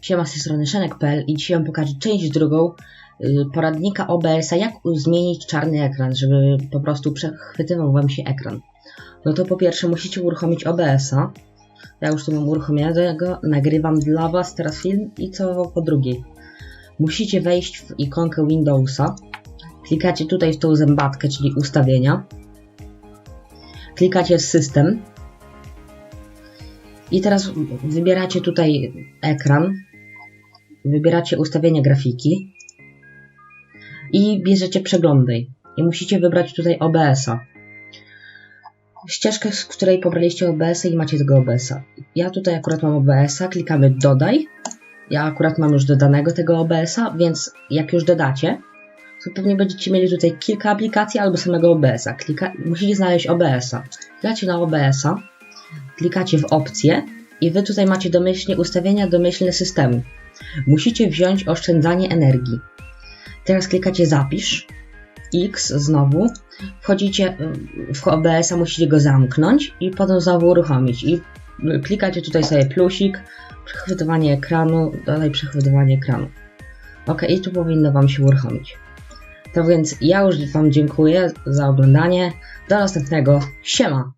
Siema z tej strony Szenek.pl i dzisiaj Wam pokażę część drugą y, poradnika OBS-a, jak zmienić czarny ekran, żeby po prostu przechwytywał Wam się ekran. No to po pierwsze musicie uruchomić OBS-a. Ja już tu mam uruchomionego, nagrywam dla Was teraz film i co po drugiej. Musicie wejść w ikonkę Windowsa, klikacie tutaj w tą zębatkę, czyli ustawienia, klikacie system, i teraz wybieracie tutaj ekran, wybieracie ustawienia grafiki i bierzecie przeglądaj. I musicie wybrać tutaj OBS-a. Ścieżkę, z której pobraliście OBS-a i macie tego OBS-a. Ja tutaj akurat mam OBS-a, klikamy dodaj. Ja akurat mam już dodanego tego OBS-a, więc jak już dodacie, to pewnie będziecie mieli tutaj kilka aplikacji albo samego OBS-a. Klika... Musicie znaleźć OBS-a. Klikacie na OBS-a, klikacie w opcje i wy tutaj macie domyślnie ustawienia domyślne systemu. Musicie wziąć oszczędzanie energii. Teraz klikacie zapisz, X znowu, wchodzicie w OBS-a, musicie go zamknąć i potem znowu uruchomić. I klikacie tutaj sobie plusik, przechwytywanie ekranu, dalej przechwytywanie ekranu. Ok, i tu powinno Wam się uruchomić. To więc ja już Wam dziękuję za oglądanie. Do następnego. Siema!